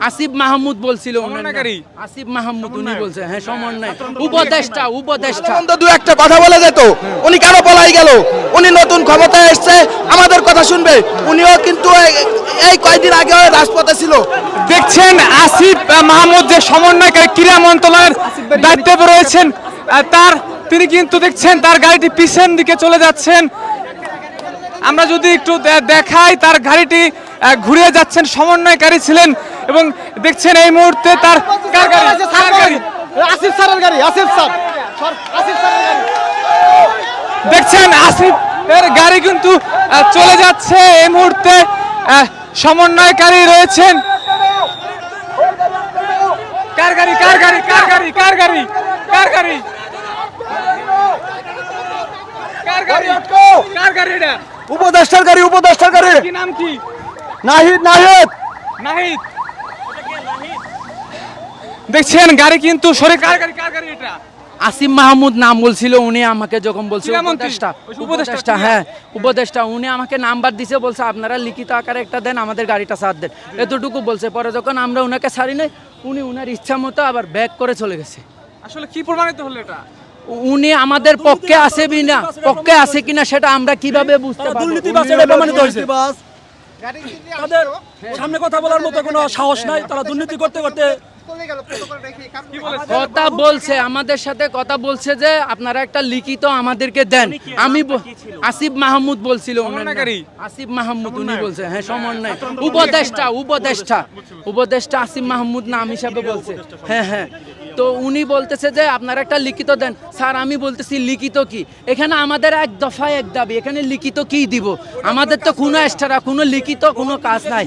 আসিফ মাহমুদ বলছিল? আসিফ মাহমুদ উনি বলছে হ্যাঁ সমন্বয়। উপদেষ্টা উপদেষ্টা। দু একটা কথা বলে যেত উনি কেন পলাই গেল? উনি নতুন ক্ষমতায় এসছে আমাদের কথা শুনবে। উনিও কিন্তু এই- কয়েকদিন আগে রাজপথে ছিল। দেখছেন আসিফ মাহমুদ যে সমন্বয়কারী ক্রীড়া মন্ত্রণালয়ের দায়িত্বে রয়েছেন তার তিনি কিন্তু দেখছেন তার গাড়িটি পিছন দিকে চলে যাচ্ছেন। আমরা যদি একটু দেখাই তার গাড়িটি ঘুরিয়ে যাচ্ছেন সমন্বয়কারী ছিলেন এবং দেখছেন এই মুহূর্তে তার কার গাড়ি? আসিফ স্যারের গাড়ি আসিফ স্যার। আসিফ স্যারের গাড়ি। দেখছেন আসিফের গাড়ি কিন্তু চলে যাচ্ছে। এই মুহূর্তে সমন্বয়কারী রয়েছেন। কার গাড়ি? কার গাড়ি? কার গাড়ি? কার গাড়ি? কার গাড়ি? কার গাড়ি? কার গাড়ি এটা? উপদেষ্টার গাড়ি উপদেষ্টার গাড়ি। কি নাম কি? নাহিদ নাহিদ। নাহিদ। দেখছেন গাড়ি কিন্তু সরে কার গাড়ি কার গাড়ি এটা? আসিফ মাহমুদ নাম বলছিল উনি আমাকে যখন বলছে ক্রীড়ামন্ত্রী? উপদেষ্টা উপদেষ্টা, হ্যাঁ উপদেষ্টা উনি আমাকে নাম্বার দিছে বলছে আপনারা লিখিত আকারে একটা দেন আমাদের গাড়িটা সাথ দেন। এতটুকু বলছে পরে যখন আমরা ওনাকে ছাড়ি নাই উনি উনার ইচ্ছা মতো আবার ব্যাক করে চলে গেছে। আসলে কি প্রমাণিত হলো এটা? উনি আমাদের পক্ষে আছে কিনা পক্ষে আছে কিনা সেটা আমরা কীভাবে বুঝতে পারব? দুর্নীতিবাজ এটা প্রমাণিত হয়েছে। তাদের সামনে কথা বলার মতো কোনো সাহস নাই তারা দুর্নীতি করতে করতে কথা বলছে আমাদের সাথে কথা বলছে যে আপনারা একটা লিখিত আমাদেরকে দেন। আমি আসিফ মাহমুদ বলছিল? আসিফ মাহমুদ উনি বলছে হ্যাঁ সমন্বয়। উপদেষ্টা উপদেষ্টা। উপদেষ্টা আসিফ মাহমুদ নাম হিসাবে বলছে। হ্যাঁ হ্যাঁ। তো উনি বলতেছে যে আপনারা একটা লিখিত দেন। স্যার আমি বলতেছি লিখিত কি? এখানে আমাদের এক দফায় এক দাবি এখানে লিখিত কি দিব? আমাদের তো কোনো এক্সট্রা কোনো লিখিত কোনো কাজ নাই।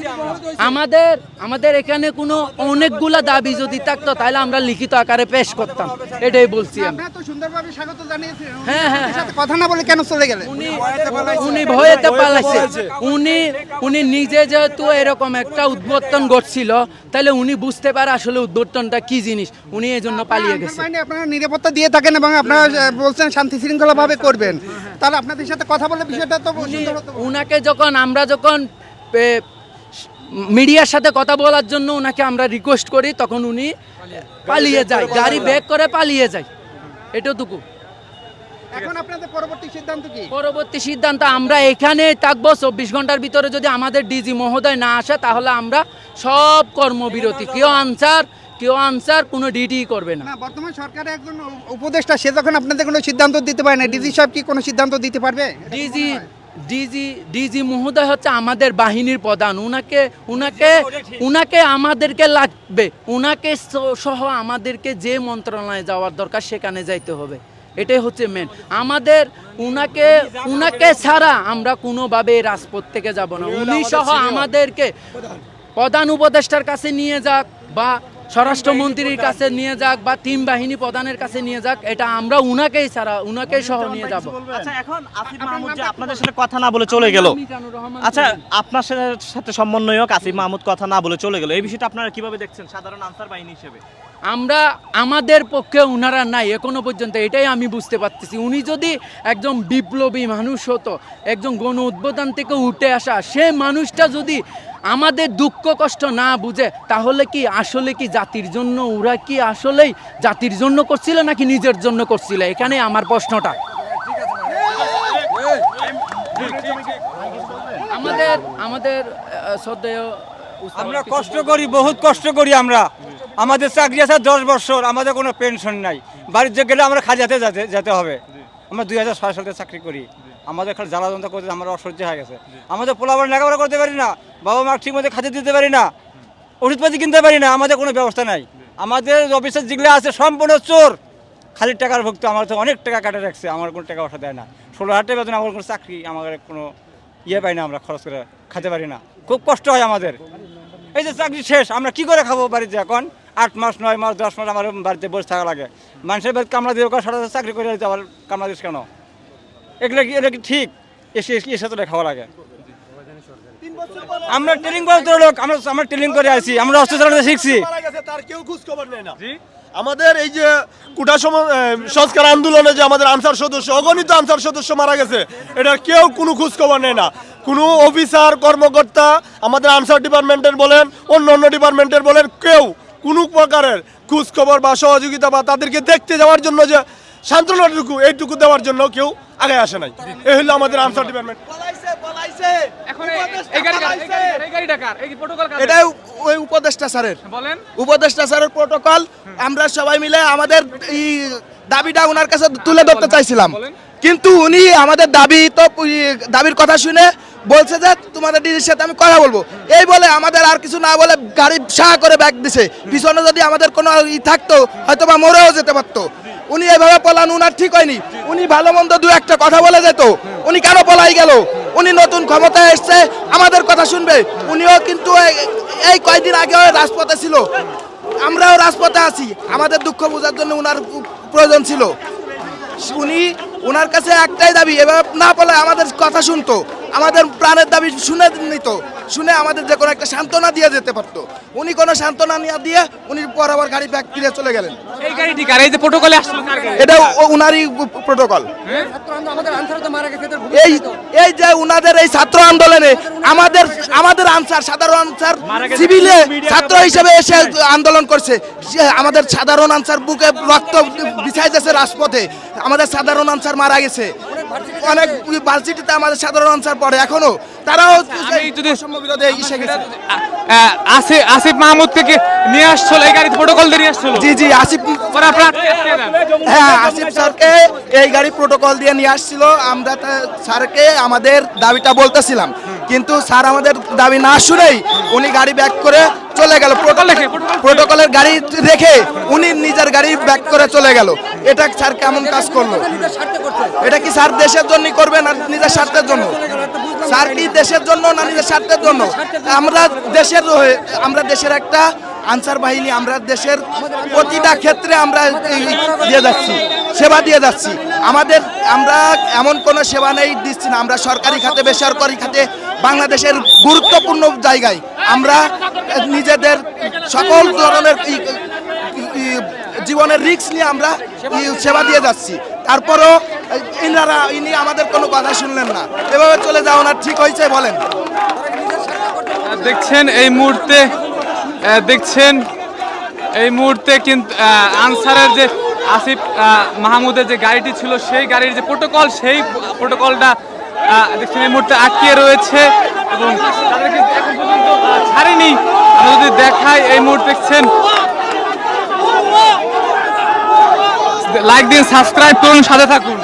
আমাদের আমাদের এখানে কোনো অনেকগুলা দাবি যদি থাকতো তাহলে আমরা লিখিত আকারে পেশ করতাম। এটাই বলছি আমি। আপনারা তো সুন্দরভাবে স্বাগত জানিয়েছেন হ্যাঁ, হ্যাঁ, কথা না বলে কেন চলে গেলেন? উনি উনি ভয়েতে পালাইছে। উনি উনি নিজে যেহেতু এরকম একটা উদ্বোধন ঘটছিল তাহলে উনি বুঝতে পারে আসলে উদ্বোধনটা কি জিনিস। উনি জন্য পালিয়ে গেছে। আপনারা নিরাপত্তা দিয়ে থাকেন এবং আপনারা বলছেন শান্তি শৃঙ্খলা ভাবে করবেন। তাহলে আপনাদের সাথে কথা বলে বিষয়টা তো সুন্দর উনাকে যখন আমরা যখন মিডিয়ার সাথে কথা বলার জন্য উনাকে আমরা রিকোয়েস্ট করি তখন উনি পালিয়ে যায়। গাড়ি ব্যাক করে। পালিয়ে যায়। এটুকু এখন আপনাদের পরবর্তী সিদ্ধান্ত কি? পরবর্তী সিদ্ধান্ত আমরা এখানে থাকব চব্বিশ ঘণ্টার ভিতরে যদি আমাদের ডিজি মহোদয় না আসে তাহলে আমরা সব কর্মবিরতি। কেউ আনসার কেউ আনসার কোনো ডিটি করবে না। না বর্তমান সরকারের একজন উপদেষ্টা সে যখন আপনাদের কোনো সিদ্ধান্ত দিতে পারে না ডিজি সাহেব কি কোনো সিদ্ধান্ত দিতে পারবে? ডিজি ডিজি ডিজি মহোদয় হচ্ছে আমাদের বাহিনীর প্রধান। উনাকে উনাকে উনাকে আমাদেরকে লাগবে। উনাকে সহ আমাদেরকে যে মন্ত্রণালয়ে যাওয়ার দরকার সেখানে যাইতে হবে। এটাই হচ্ছে মেন আমাদের উনাকে উনাকে ছাড়া আমরা কোনোভাবে রাজপথ থেকে যাব না। উনি সহ আমাদেরকে প্রধান উপদেষ্টার কাছে নিয়ে যাক বা স্বরাষ্ট্রমন্ত্রীর কাছে নিয়ে যাক বা তিন বাহিনী প্রধানের কাছে নিয়ে যাক এটা আমরা উনাকেই ছাড়া উনাকেই সহ নিয়ে যাব। আচ্ছা এখন আসিফ মাহমুদ যে আপনাদের সাথে কথা না বলে চলে গেল। আচ্ছা আপনার সাথে- সাথে সমন্বয়ক আসিফ মাহমুদ কথা না বলে চলে গেল। এই বিষয়টা আপনারা কীভাবে দেখছেন? সাধারণ আনসার বাহিনী হিসেবে। আমরা আমাদের পক্ষে উনারা নাই এখনও পর্যন্ত এটাই আমি বুঝতে পারতেছি। উনি যদি একজন বিপ্লবী মানুষ হতো একজন গণ উদ্বোধন থেকে উঠে আসা সে মানুষটা যদি আমাদের দুঃখ কষ্ট না বুঝে তাহলে কি আসলে কি জাতির জন্য ওরা কি আসলেই জাতির জন্য করছিল নাকি নিজের জন্য করছিল? এখানে আমার প্রশ্নটা। আমাদের আমাদের শ্রদ্ধেয় আমরা কষ্ট করি বহুত কষ্ট করি আমরা। আমাদের চাকরি আছে দশ বছর আমাদের কোনো পেনশন নাই। বাড়িতে গেলে আমরা খাজাতে যেতে যেতে হবে। আমরা দুই হাজার ছয় সালে চাকরি করি। আমাদের খালি জ্বালা যন্ত্র করতে আমরা অসহ্য হয়ে গেছে। আমাদের পোলাবার লেখাপড়া করতে পারি না। বাবা মা ঠিক মতো খাতে দিতে পারি না, ওষুধপাতি কিনতে পারি না, আমাদের কোনো ব্যবস্থা নাই। আমাদের অফিসের যেগুলো আছে সম্পূর্ণ চোর। খালি টাকার ভুক্ত, আমার তো অনেক টাকা কাটে রাখছে, আমার কোনো টাকা পয়সা দেয় না। ষোলো হাজার টাকা বেতন আমার কোনো চাকরি, আমার কোনো ইয়ে পাই না আমরা, খরচ করে খেতে পারি না। খুব কষ্ট হয় আমাদের। এই যে চাকরি শেষ, আমরা কি করে খাব বাড়িতে এখন? আট মাস, নয় মাস, দশ মাস আমার বাড়িতে বসে থাকা লাগে। মানুষের বাড়িতে কামলা দিয়ে সারা চাকরি করে আবার কামলা দিস কেন? এগুলো কি এটা কি ঠিক? এসে এসে খাওয়া লাগে। আমরা ট্রেনিং করে লোক আমরা আমরা ট্রেনিং করে আছি আমরা অস্ত্র চালাতে শিখছি। তার কেউ খোঁজ খবর নেয় না। আমাদের এই যে কুটা সংস্কার আন্দোলনে যে আমাদের আনসার সদস্য অগণিত আনসার সদস্য মারা গেছে এটার কেউ কোনো খোঁজ খবর নেয় না। কোনো অফিসার কর্মকর্তা আমাদের আনসার ডিপার্টমেন্টের বলেন অন্য অন্য ডিপার্টমেন্টের বলেন কেউ কোনো প্রকারের খোঁজ খবর বা সহযোগিতা বা তাদেরকে দেখতে যাওয়ার জন্য যে সান্ত্বনাটুকু এইটুকু দেওয়ার জন্য কেউ আগে আসে নাই। এই হলো আমাদের আনসার ডিপার্টমেন্ট। এখন এই- এই গাড়ি কার? এই গাড়ি- এই গাড়িটা কার? এই প্রোটোকল কার? এটা ওই উপদেষ্টা স্যারের। বলেন। উপদেষ্টা স্যারের প্রোটোকল আমরা সবাই মিলে আমাদের এই দাবিটা ওনার কাছে তুলে ধরতে চাইছিলাম। কিন্তু উনি আমাদের দাবি তো দাবির কথা শুনে বলছে যে তোমাদের ডিজির সাথে আমি কথা বলব। এই বলে আমাদের আর কিছু না বলে গাড়ি সাহা করে ব্যাগ দিছে। পিছনে যদি আমাদের কোনো ই থাকতো হয়তো বা মরেও যেতে পারতো। উনি এভাবে পলান, উনার ঠিক হয়নি। উনি ভালো মন্দ দু একটা কথা বলে যেত। উনি কেন পলাই গেল? উনি নতুন ক্ষমতায় এসছে, আমাদের কথা শুনবে। উনিও কিন্তু এই- এই কয়দিন আগে রাজপথে ছিল। আমরাও রাজপথে আছি। আমাদের দুঃখ বোঝার জন্য উনার প্রয়োজন ছিল। উনি ওনার কাছে একটাই দাবি, এভাবে না বলে আমাদের কথা শুনতো। আমাদের প্রাণের দাবি শুনে নিত শুনে আমাদের যে কোনো একটা সান্ত্বনা দিয়ে যেতে পারতো। উনি কোনো সান্ত্বনা নিয়ে দিয়ে উনি পর আবার গাড়ি ব্যাগ ফিরে চলে গেলেন। এই গাড়িটি কার? এই যে প্রোটোকলে আসলো এটা ওনারই প্রোটোকল এই এই যে উনাদের এই ছাত্র আন্দোলনে আমাদের আমাদের আনসার সাধারণ আনসার সিভিলে ছাত্র হিসেবে এসে আন্দোলন করছে। আমাদের সাধারণ আনসার বুকে রক্ত বিছাই বিছাইতেছে রাজপথে। আমাদের সাধারণ আনসার মারা গেছে। অনেক ভার্সিটিতে আমাদের সাধারণ আনসার পড়ে এখনও। তারাও যদি- গেছে। আহ, আসিফ আসিফ মাহমুদকে কি নিয়ে আসছিল এই গাড়িতে প্রোটোকল দিয়ে নিয়ে আসছিল। জি জি আসিফ। হ্যাঁ আসিফ স্যারকে এই গাড়ি প্রোটোকল দিয়ে নিয়ে আসছিল। আমরা স্যারকে আমাদের দাবিটা বলতেছিলাম। কিন্তু স্যার আমাদের দাবি না শুনেই উনি গাড়ি ব্যাক করে চলে গেল। প্রোটোকলের গাড়ি রেখে উনি নিজের গাড়ি ব্যাক করে চলে গেল। এটা স্যার কেমন কাজ করল? এটা কি স্যার দেশের জন্য করবে না নিজের স্বার্থের জন্য? স্যার কি দেশের জন্য না নিজের স্বার্থের জন্য? আমরা দেশের হয়ে- আমরা দেশের একটা আনসার বাহিনী আমরা দেশের প্রতিটা ক্ষেত্রে আমরা দিয়ে যাচ্ছি সেবা দিয়ে যাচ্ছি। আমাদের, আমরা এমন কোনো সেবা নেই, দিচ্ছি না। আমরা সরকারি খাতে, বেসরকারি খাতে, বাংলাদেশের গুরুত্বপূর্ণ জায়গায় আমরা নিজেদের সকল ধরনের জীবনের রিস্ক নিয়ে আমরা সেবা দিয়ে যাচ্ছি। তারপরও ইনারা, ইনি আমাদের কোনো কথা শুনলেন না। এভাবে চলে যাও না, ঠিক হয়েছে, বলেন। দেখছেন, এই মুহূর্তে দেখছেন, এই মুহূর্তে কিন্তু আনসারের যে আসিফ মাহমুদের যে গাড়িটি ছিল, সেই গাড়ির যে প্রোটোকল সেই প্রোটোকলটা সেই মুহূর্তে আটকিয়ে রয়েছে এবং ছাড়েনি। আমরা যদি দেখাই, এই মুহূর্তে দেখছেন লাইক দিন সাবস্ক্রাইব করুন, সাথে থাকুন।